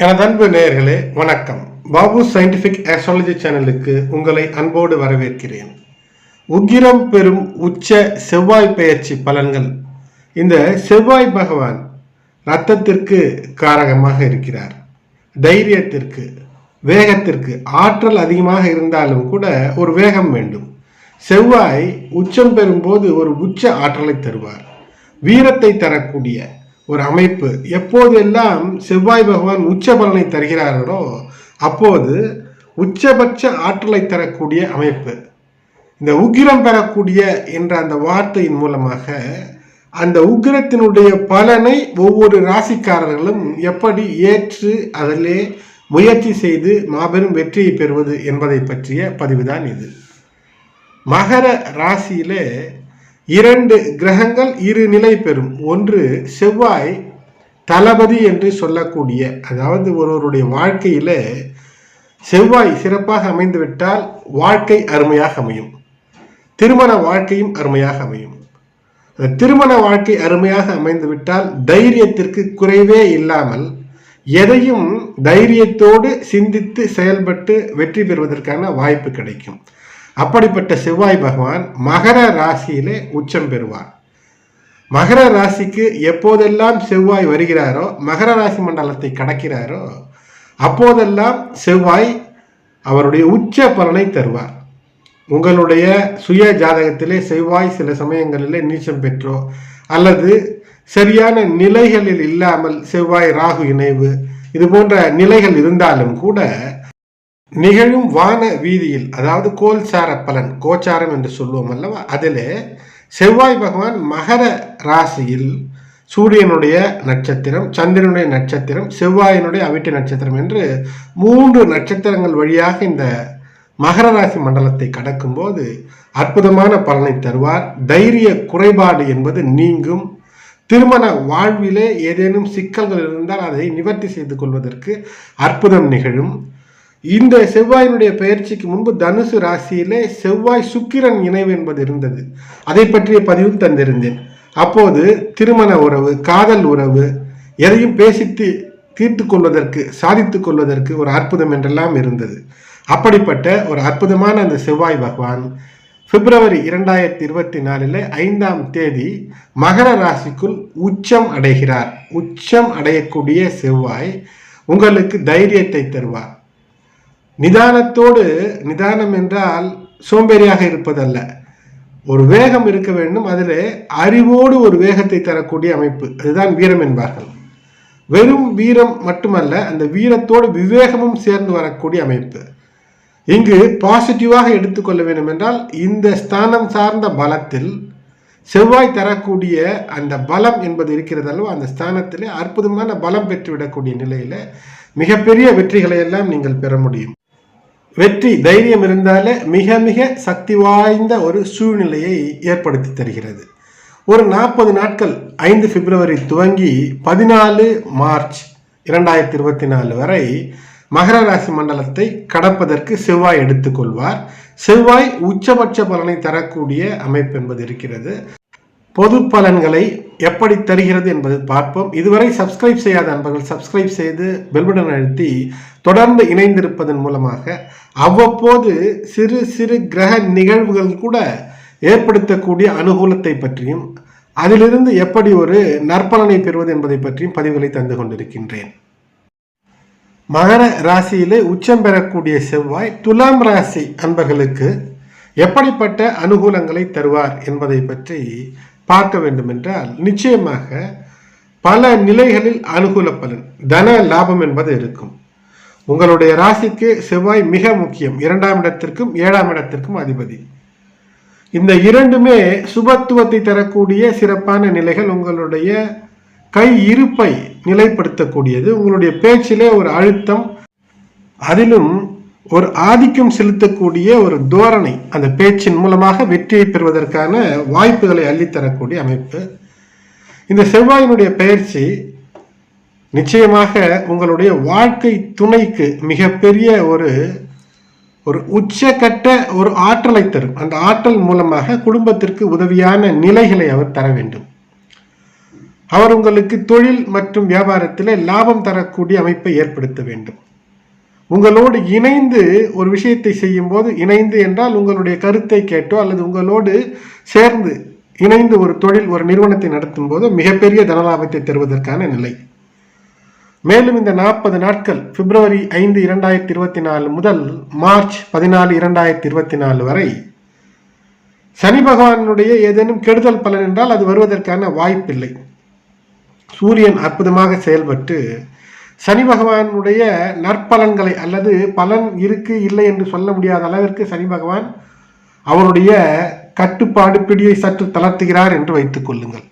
எனது அன்பு நேயர்களே வணக்கம். பாபு சயின்டிபிக் ஆஸ்ட்ராலஜி சேனலுக்கு உங்களை அன்போடு வரவேற்கிறேன். உக்கிரம் பெறும் உச்ச செவ்வாய் பெயர்ச்சி பலன்கள். இந்த செவ்வாய் பகவான் ரத்தத்திற்கு காரகமாக இருக்கிறார். தைரியத்திற்கு வேகத்திற்கு ஆற்றல் அதிகமாக இருந்தாலும் கூட ஒரு வேகம் வேண்டும். செவ்வாய் உச்சம் பெறும்போது ஒரு உச்ச ஆற்றலை தருவார். வீரத்தை தரக்கூடிய ஒரு அமைப்பு. எப்போதெல்லாம் செவ்வாய் பகவான் உச்ச பலனை தருகிறார்களோ அப்போது உச்சபட்ச ஆற்றலை தரக்கூடிய அமைப்பு. இந்த உக்கிரம் பெறக்கூடிய என்ற அந்த வார்த்தையின் மூலமாக அந்த உக்கிரத்தினுடைய பலனை ஒவ்வொரு ராசிக்காரர்களும் எப்படி ஏற்று அதிலே முயற்சி செய்து மாபெரும் வெற்றியை பெறுவது என்பதை பற்றிய பதிவுதான் இது. மகர ராசியிலே இரண்டு கிரகங்கள் இரு நிலை பெறும். ஒன்று செவ்வாய் தளபதி என்று சொல்லக்கூடிய அதாவது ஒருவருடைய வாழ்க்கையில செவ்வாய் சிறப்பாக அமைந்துவிட்டால் வாழ்க்கை அருமையாக அமையும். திருமண வாழ்க்கையும் அருமையாக அமையும். திருமண வாழ்க்கை அருமையாக அமைந்துவிட்டால் தைரியத்திற்கு குறைவே இல்லாமல் எதையும் தைரியத்தோடு சிந்தித்து செயல்பட்டு வெற்றி பெறுவதற்கான வாய்ப்பு கிடைக்கும். அப்படிப்பட்ட செவ்வாய் பகவான் மகர ராசியிலே உச்சம் பெறுவார். மகர ராசிக்கு எப்போதெல்லாம் செவ்வாய் வருகிறாரோ மகர ராசி மண்டலத்தை கடக்கிறாரோ அப்போதெல்லாம் செவ்வாய் அவருடைய உச்ச பலனை தருவார். உங்களுடைய சுய ஜாதகத்திலே செவ்வாய் சில சமயங்களிலே நீச்சம் பெற்றோ அல்லது சரியான நிலைகளில் இல்லாமல் செவ்வாய் ராகு இணைவு இது போன்ற நிலைகள் இருந்தாலும் கூட நிகழும் வான வீதியில் அதாவது கோல்சார பலன் கோச்சாரம் என்று சொல்லுவோம் அல்லவா? அதில் செவ்வாய் பகவான் மகர ராசியில் சூரியனுடைய நட்சத்திரம் சந்திரனுடைய நட்சத்திரம் செவ்வாயினுடைய அவிட்டு நட்சத்திரம் என்று மூன்று நட்சத்திரங்கள் வழியாக இந்த மகர ராசி மண்டலத்தை கடக்கும்போது அற்புதமான பலனை தருவார். தைரிய குறைபாடு என்பது நீங்கும். திருமண வாழ்விலே ஏதேனும் சிக்கல்கள் இருந்தால் அதை நிவர்த்தி செய்து கொள்வதற்கு அற்புதம் நிகழும். இந்த செவ்வாயினுடைய பயிற்சிக்கு முன்பு தனுசு ராசியிலே செவ்வாய் சுக்கிரன் இணைவு என்பது இருந்தது. அதை பற்றிய பதிவும் தந்திருந்தேன். அப்போது திருமண உறவு காதல் உறவு எதையும் பேசித்து தீர்த்து கொள்வதற்கு சாதித்து கொள்வதற்கு ஒரு அற்புதம் என்றெல்லாம் இருந்தது. அப்படிப்பட்ட ஒரு அற்புதமான அந்த செவ்வாய் பகவான் பிப்ரவரி இரண்டாயிரத்தி இருபத்தி நாலில் ஐந்தாம் தேதி மகர ராசிக்குள் உச்சம் அடைகிறார். உச்சம் அடையக்கூடிய செவ்வாய் உங்களுக்கு தைரியத்தை தருவார். நிதானத்தோடு நிதானம் என்றால் சோம்பேறியாக இருப்பதல்ல. ஒரு வேகம் இருக்க வேண்டும் அதில் அறிவோடு ஒரு வேகத்தை தரக்கூடிய அமைப்பு. அதுதான் வீரம் என்பார்கள். வெறும் வீரம் மட்டுமல்ல அந்த வீரத்தோடு விவேகமும் சேர்ந்து வரக்கூடிய அமைப்பு. இங்கு பாசிட்டிவாக எடுத்துக்கொள்ள வேண்டும் என்றால் இந்த ஸ்தானம் சார்ந்த பலத்தில் செவ்வாய் தரக்கூடிய அந்த பலம் என்பது இருக்கிறது அல்லவா அந்த ஸ்தானத்திலே அற்புதமான பலம் பெற்றுவிடக்கூடிய நிலையில் மிகப்பெரிய வெற்றிகளை எல்லாம் நீங்கள் பெற முடியும். வெற்றி தைரியம் இருந்தாலே மிக மிக சக்தி வாய்ந்த ஒரு சூழ்நிலையை ஏற்படுத்தி தருகிறது. ஒரு நாற்பது நாட்கள் ஐந்து பிப்ரவரி துவங்கி பதினாலு மார்ச் இரண்டாயிரத்தி இருபத்தி நாலு வரை மகர ராசி மண்டலத்தை கடப்பதற்கு செவ்வாய் எடுத்துக்கொள்வார். செவ்வாய் உச்சபட்ச பலனை தரக்கூடிய அமைப்பு என்பது இருக்கிறது. பொது பலன்களை எப்படி தருகிறது என்பது பார்ப்போம். இதுவரை சப்ஸ்கிரைப் செய்யாத நண்பர்கள் சப்ஸ்கிரைப் செய்து பெல்பட்டன் அழுத்தி தொடர்ந்து இணைந்திருப்பதன் மூலமாக அவ்வப்போது சிறு சிறு கிரக நிகழ்வுகள் கூட ஏற்படுத்தக்கூடிய அனுகூலத்தை பற்றியும் அதிலிருந்து எப்படி ஒரு நற்பலனை பெறுவது என்பதை பற்றியும் பதிவுகளை தந்து கொண்டிருக்கின்றேன். மகர ராசியிலே உச்சம் பெறக்கூடிய செவ்வாய் துலாம் ராசி அன்பர்களுக்கு எப்படிப்பட்ட அனுகூலங்களை தருவார் என்பதை பற்றி பார்க்க வேண்டுமென்றால் நிச்சயமாக பல நிலைகளில் அனுகூல பலன் தன லாபம் என்பது இருக்கும். உங்களுடைய ராசிக்கு செவ்வாய் மிக முக்கியம். இரண்டாம் இடத்திற்கும் ஏழாம் இடத்திற்கும் அதிபதி. இந்த இரண்டுமே சுபத்துவத்தை தரக்கூடிய சிறப்பான நிலைகள் உங்களுடைய கை இருப்பை நிலைப்படுத்தக்கூடியது. உங்களுடைய பேச்சிலே ஒரு அழுத்தம் அதிலும் ஒரு ஆதிக்கம் செலுத்தக்கூடிய ஒரு தோரணை அந்த பேச்சின் மூலமாக வெற்றியை பெறுவதற்கான வாய்ப்புகளை அள்ளித்தரக்கூடிய அமைப்பு. இந்த செவ்வாயினுடைய பயிற்சி நிச்சயமாக உங்களுடைய வாழ்க்கை துணைக்கு மிகப்பெரிய ஒரு ஒரு உச்சக்கட்ட ஒரு ஆற்றலை தரும். அந்த ஆற்றல் மூலமாக குடும்பத்திற்கு உதவியான நிலைகளை அவர் தர வேண்டும். அவர் உங்களுக்கு தொழில் மற்றும் வியாபாரத்தில் லாபம் தரக்கூடிய அமைப்பை ஏற்படுத்த வேண்டும். உங்களோடு இணைந்து ஒரு விஷயத்தை செய்யும்போது இணைந்து என்றால் உங்களுடைய கருத்தை கேட்டோ அல்லது உங்களோடு சேர்ந்து இணைந்து ஒரு தொழில் ஒரு நிறுவனத்தை நடத்தும் போது மிகப்பெரிய தனலாபத்தை தருவதற்கான நிலை. மேலும் இந்த நாற்பது நாட்கள் பிப்ரவரி ஐந்து இரண்டாயிரத்தி இருபத்தி நாலு முதல் மார்ச் பதினாலு இரண்டாயிரத்தி இருபத்தி நாலு வரை சனி பகவானுடைய ஏதேனும் கெடுதல் பலன் என்றால் அது வருவதற்கான வாய்ப்பில்லை. சூரியன் அற்புதமாக செயல்பட்டு சனி பகவானுடைய நற்பலன்களை அல்லது பலன் இருக்கு இல்லை என்று சொல்ல முடியாத அளவிற்கு சனி பகவான் அவருடைய கட்டுப்பாடு பிடியை சற்று தளர்த்துகிறார் என்று வைத்துக் கொள்ளுங்கள்.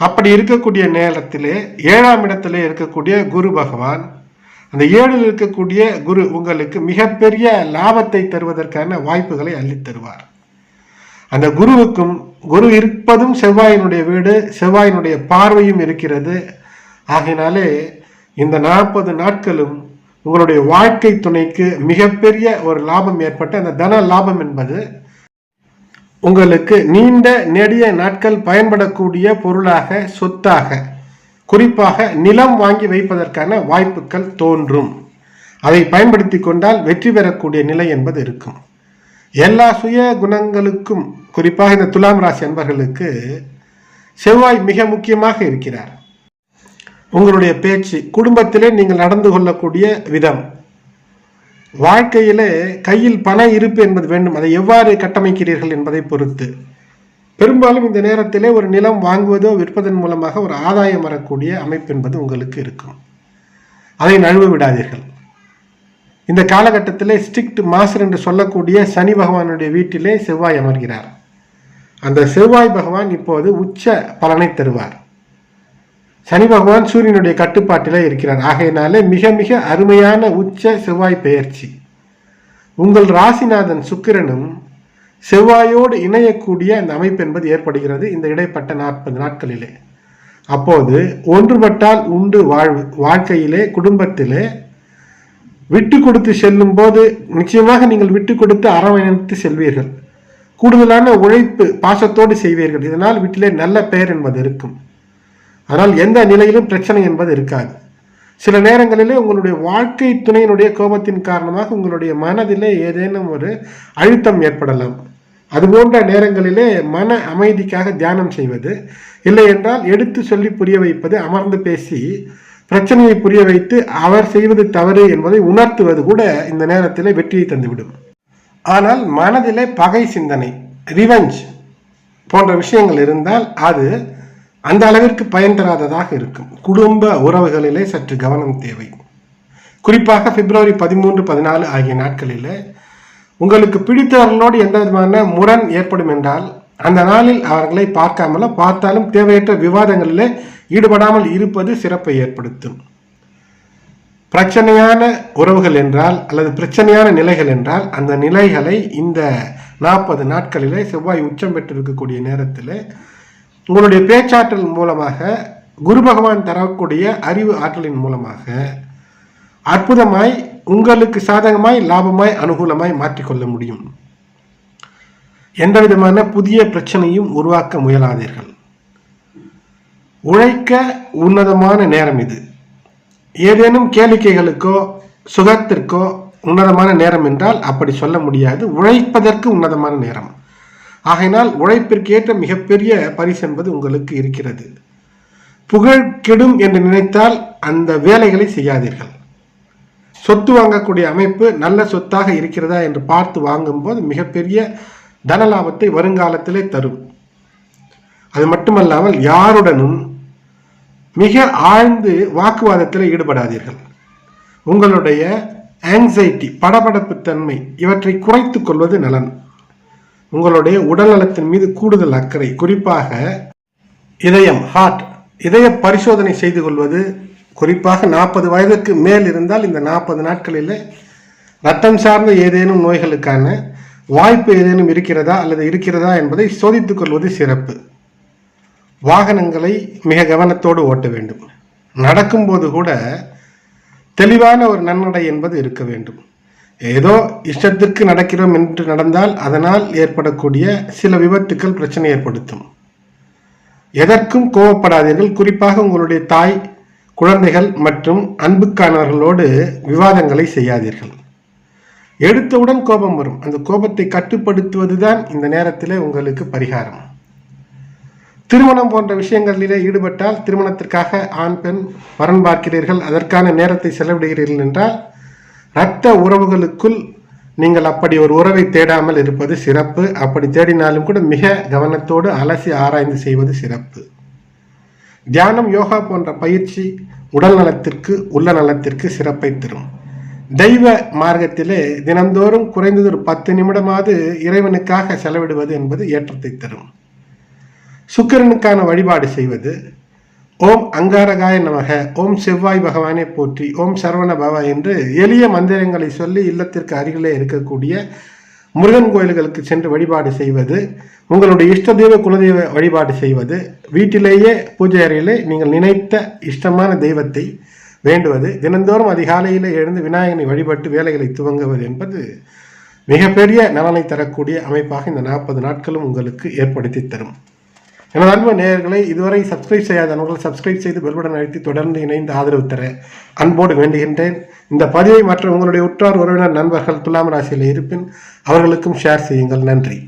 அப்படி இருக்கக்கூடிய நேரத்திலே ஏழாம் இடத்திலே இருக்கக்கூடிய குரு பகவான் அந்த ஏழில் இருக்கக்கூடிய குரு உங்களுக்கு மிகப்பெரிய லாபத்தை தருவதற்கான வாய்ப்புகளை அள்ளி தருவார். அந்த குருவுக்கும் குரு இருப்பதும் செவ்வாயினுடைய வீடு செவ்வாயினுடைய பார்வையும் இருக்கிறது. ஆகையினாலே இந்த நாற்பது நாட்களும் உங்களுடைய வாழ்க்கை துணைக்கு மிகப்பெரிய ஒரு லாபம் ஏற்பட்ட அந்த தன லாபம் என்பது உங்களுக்கு நீண்ட நெடிய நாட்கள் பயன்படக்கூடிய பொருளாக சொத்தாக குறிப்பாக நிலம் வாங்கி வைப்பதற்கான வாய்ப்புகள் தோன்றும். அதை பயன்படுத்தி கொண்டால் வெற்றி பெறக்கூடிய நிலை என்பது இருக்கும். எல்லா சுய குணங்களுக்கும் குறிப்பாக இந்த துலாம் ராசி அன்பர்களுக்கு செவ்வாய் மிக முக்கியமாக இருக்கிறார். உங்களுடைய பேச்சு குடும்பத்திலே நீங்கள் நடந்து கொள்ளக்கூடிய விதம் வாழ்க்கையிலே கையில் பண இருப்பு என்பது வேண்டும். அதை எவ்வாறு கட்டமைக்கிறீர்கள் என்பதை பொறுத்து. பெரும்பாலும் இந்த நேரத்திலே ஒரு நிலம் வாங்குவதோ விற்பதன் மூலமாக ஒரு ஆதாயம் வரக்கூடிய அமைப்பு என்பது உங்களுக்கு இருக்கும். அதை நழுவ விடாதீர்கள். இந்த காலகட்டத்திலே ஸ்ட்ரிக்ட் மாஸ்டர் என்று சொல்லக்கூடிய சனி பகவானுடைய வீட்டிலே செவ்வாய் அமர்கிறார். அந்த செவ்வாய் பகவான் இப்போது உச்ச பலனை தருவார். சனி பகவான் சூரியனுடைய கட்டுப்பாட்டில் இருக்கிறார். ஆகையினாலே மிக மிக அருமையான உச்ச செவ்வாய் பெயர்ச்சி. உங்கள் ராசிநாதன் சுக்கிரனும் செவ்வாயோடு இணையக்கூடிய அந்த அமைப்பு என்பது ஏற்படுகிறது இந்த இடைப்பட்ட நாற்பது நாட்களிலே. அப்போது ஒன்றுபட்டால் உண்டு வாழ்வு வாழ்க்கையிலே குடும்பத்திலே விட்டு கொடுத்து செல்லும் போது நிச்சயமாக நீங்கள் விட்டு கொடுத்து அரவணைத்து செல்வீர்கள். கூடுதலான உழைப்பு பாசத்தோடு செய்வீர்கள். இதனால் வீட்டிலே நல்ல பெயர் என்பது இருக்கும். ஆனால் எந்த நிலையிலும் பிரச்சனை என்பது இருக்காது. சில நேரங்களிலே உங்களுடைய வாழ்க்கை துணையினுடைய கோபத்தின் காரணமாக உங்களுடைய மனதிலே ஏதேனும் ஒரு அழுத்தம் ஏற்படலாம். அதுபோன்ற நேரங்களிலே மன அமைதிக்காக தியானம் செய்வது இல்லை என்றால் எடுத்து சொல்லி புரிய வைப்பது அமர்ந்து பேசி பிரச்சனையை புரிய வைத்து அவர் செய்வது தவறு என்பதை உணர்த்துவது கூட இந்த நேரத்திலே வெற்றியை தந்துவிடும். ஆனால் மனதிலே பகை சிந்தனை ரிவெஞ்ச் போன்ற விஷயங்கள் இருந்தால் அது அந்த அளவிற்கு பயன் தராததாக இருக்கும். குடும்ப உறவுகளிலே சற்று கவனம் தேவை. குறிப்பாக பிப்ரவரி பதிமூன்று பதினாலு ஆகிய நாட்களில் உங்களுக்கு பிடித்தவர்களோடு எந்த விதமான முரண் ஏற்படும் என்றால் அந்த நாளில் அவர்களை பார்க்காமல பார்த்தாலும் தேவையற்ற விவாதங்களில் ஈடுபடாமல் இருப்பது சிறப்பை ஏற்படுத்தும். பிரச்சனையான உறவுகள் என்றால் அல்லது பிரச்சனையான நிலைகள் என்றால் அந்த நிலைகளை இந்த நாற்பது நாட்களிலே செவ்வாய் உச்சம் பெற்றிருக்கக்கூடிய நேரத்தில் உங்களுடைய பேச்சாற்றல் மூலமாக குரு பகவான் தரக்கூடிய அறிவு ஆற்றலின் மூலமாக அற்புதமாய் உங்களுக்கு சாதகமாய் லாபமாய் அனுகூலமாய் மாற்றிக்கொள்ள முடியும். எந்த விதமான புதிய பிரச்சனையும் உருவாக்க முயலாதீர்கள். உழைக்க உன்னதமான நேரம் இது. ஏதேனும் கேளிக்கைகளுக்கோ சுகத்திற்கோ உன்னதமான நேரம் என்றால் அப்படி சொல்ல முடியாது. உழைப்பதற்கு உன்னதமான நேரம். ஆகையினால் உழைப்பிற்கு ஏற்ற மிகப்பெரிய பரிசு என்பது உங்களுக்கு இருக்கிறது. புகழ் கெடும் என்று நினைத்தால் அந்த வேலைகளை செய்யாதீர்கள். சொத்து வாங்கக்கூடிய அமைப்பு நல்ல சொத்தாக இருக்கிறதா என்று பார்த்து வாங்கும்போது மிகப்பெரிய தன லாபத்தை வருங்காலத்திலே தரும். அது மட்டுமல்லாமல் யாருடனும் மிக ஆழ்ந்து வாக்குவாதத்தில் ஈடுபடாதீர்கள். உங்களுடைய ஆங்ஸைட்டி படபடப்பு தன்மை இவற்றை குறைத்துக் கொள்வது நலன். உங்களுடைய உடல்நலத்தின் மீது கூடுதல் அக்கறை. குறிப்பாக இதயம் ஹார்ட் இதய பரிசோதனை செய்து கொள்வது குறிப்பாக நாற்பது வயதுக்கு மேல் இருந்தால் இந்த நாற்பது நாட்களில் ரத்தம் சார்ந்த ஏதேனும் நோய்களுக்கான வாய்ப்பு ஏதேனும் இருக்கிறதா அல்லது இருக்கிறதா என்பதை சோதித்துக் கொள்வது சிறப்பு. வாகனங்களை மிக கவனத்தோடு ஓட்ட வேண்டும். நடக்கும்போது கூட தெளிவான ஒரு நன்னடை என்பது இருக்க வேண்டும். ஏதோ இஷ்டத்திற்கு நடக்கிறோம் என்று நடந்தால் அதனால் ஏற்படக்கூடிய சில விபத்துக்கள் பிரச்சனை ஏற்படுத்தும். எதற்கும் கோபப்படாதீர்கள். குறிப்பாக உங்களுடைய தாய் குழந்தைகள் மற்றும் அன்புக்கானவர்களோடு விவாதங்களை செய்யாதீர்கள். எடுத்தவுடன் கோபம் வரும். அந்த கோபத்தை கட்டுப்படுத்துவதுதான் இந்த நேரத்தில் உங்களுக்கு பரிகாரம். திருமணம் போன்ற விஷயங்களிலே ஈடுபட்டால் திருமணத்திற்காக ஆண் பெண் வரன் பார்க்கிறீர்கள். அதற்கான நேரத்தை செலவிடுகிறீர்கள் என்றால் இரத்த உறவுகளுக்குள் நீங்கள் அப்படி ஒரு உறவை தேடாமல் இருப்பது சிறப்பு. அப்படி தேடினாலும் கூட மிக கவனத்தோடு அலசி ஆராய்ந்து செய்வது சிறப்பு. தியானம் யோகா போன்ற பயிற்சி உடல் நலத்திற்கு உள்ள நலத்திற்கு சிறப்பை தரும். தெய்வ மார்க்கத்திலே தினந்தோறும் குறைந்தது ஒரு பத்து நிமிடமாவது இறைவனுக்காக செலவிடுவது என்பது ஏற்றத்தை தரும். சுக்கிரனுக்கான வழிபாடு செய்வது ஓம் அங்காரகாய நமக. ஓம் செவ்வாய் பகவானே போற்றி. ஓம் சரவண பவ என்று எளிய மந்திரங்களை சொல்லி இல்லத்திற்கு அருகிலே இருக்கக்கூடிய முருகன் கோயில்களுக்கு சென்று வழிபாடு செய்வது உங்களுடைய இஷ்ட தெய்வ குலதெய்வ வழிபாடு செய்வது வீட்டிலேயே பூஜை அறையிலே நீங்கள் நினைத்த இஷ்டமான தெய்வத்தை வேண்டுவது தினந்தோறும் அதிகாலையில் எழுந்து விநாயகனை வழிபட்டு வேலைகளை துவங்குவது என்பது மிகப்பெரிய நலனை தரக்கூடிய அமைப்பாக இந்த நாற்பது நாட்களும் உங்களுக்கு ஏற்படுத்தி தரும். எனது அன்பு நேயர்களை இதுவரை சப்ஸ்கிரைப் செய்யாத நண்பர்கள் சப்ஸ்கிரைப் செய்து பெல்படன் அழைத்து தொடர்ந்து இணைந்து ஆதரவு தர அன்போடு வேண்டுகின்றேன். இந்த பதிவை மற்ற உங்களுடைய உற்றார் உறவினர் நண்பர்கள் துலாம் ராசியில் இருப்பின் அவர்களுக்கும் ஷேர் செய்யுங்கள். நன்றி.